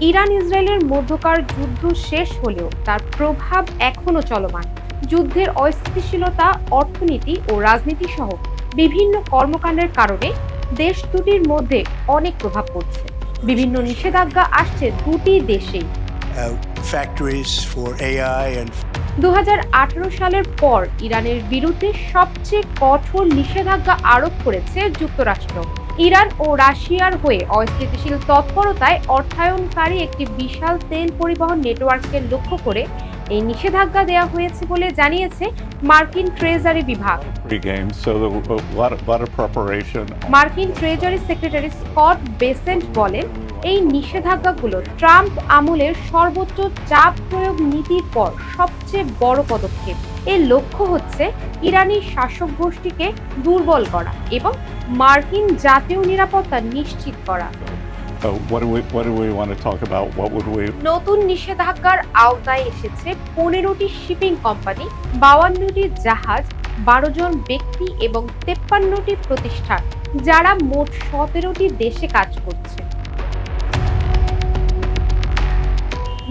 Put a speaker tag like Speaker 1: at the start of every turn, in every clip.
Speaker 1: Iran ইসরায়েলের মধ্যকার যুদ্ধ শেষ হলেও তার প্রভাব এখনও চলমান। যুদ্ধের অস্থিতিশীলতা অর্থনীতি ও রাজনীতি সহ বিভিন্ন কর্মকাণ্ডের কারণে দেশ দুটির মধ্যে অনেক প্রভাব পড়ছে। বিভিন্ন নিষেধাজ্ঞা আসছে দুটি দেশেই।
Speaker 2: Uh,
Speaker 1: দু সালের পর ইরানের বিরুদ্ধে সবচেয়ে কঠোর নিষেধাজ্ঞা আরোপ করেছে যুক্তরাষ্ট্র। ইরান ও রাশিয়ার হয়ে অস্থিতিশীল তৎপরতায় অর্থায়নকারী একটি বিশাল তেল পরিবহন নেটওয়ার্ককে লক্ষ্য করে এই নিষেধাজ্ঞা দেওয়া হয়েছে বলে জানিয়েছে মার্কিন ট্রেজারি বিভাগ. মার্কিন ট্রেজারি সেক্রেটারি স্কট বেসেন্ট বলেন এই নিষেধাজ্ঞাগুলো ট্রাম্প আমলের সর্বোচ্চ চাপ প্রয়োগ নীতির পর সবচেয়ে বড় পদক্ষেপ। এর লক্ষ্য হচ্ছে ইরানি শাসক গোষ্ঠীকে দুর্বল করা এবং মার্কিন জাতীয় নিরাপত্তা নিশ্চিত করা।
Speaker 3: We,
Speaker 1: নতুন নিষেধাজ্ঞার আওতায় এসেছে পনেরোটি শিপিং কোম্পানি বাউান্নটি জাহাজ বারো জন ব্যক্তি এবং তেপ্পান্নটি প্রতিষ্ঠান যারা মোট সতেরোটি দেশে কাজ করছে।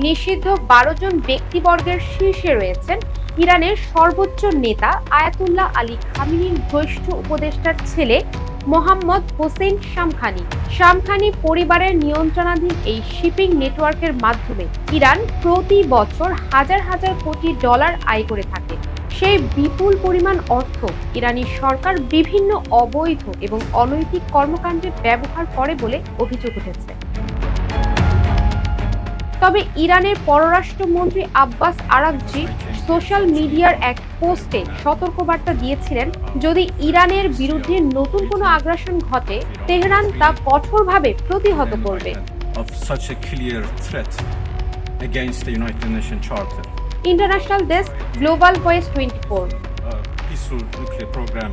Speaker 1: নিষিদ্ধ বারো জন ব্যক্তিবর্গের শীর্ষে রয়েছেন ইরানের সর্বোচ্চ নেতা আয়াতুল্লাহ আলী খামিনির জ্যৈষ্ঠ উপদেষ্টার ছেলে মোহাম্মদ হোসেন শামখানি। শামখানি পরিবারের নিয়ন্ত্রণাধীন এই শিপিং নেটওয়ার্কের মাধ্যমে ইরান প্রতি বছর হাজার হাজার কোটি ডলার আয় করে থাকে। সেই বিপুল পরিমাণ অর্থ ইরানি সরকার বিভিন্ন অবৈধ এবং অনৈতিক কর্মকাণ্ডে ব্যবহার করে বলে অভিযোগ উঠেছে। তবে ইরানের পররাষ্ট্রমন্ত্রী আব্বাস আরাকজি সোশ্যাল মিডিয়ার এক পোস্টে সতর্কবার্তা দিয়েছিলেন যদি ইরানের বিরুদ্ধে নতুন কোনো আগ্রাসন ঘটে তেহরান তা কঠোরভাবে প্রতিহত করবে. International desk global voice twenty
Speaker 4: program.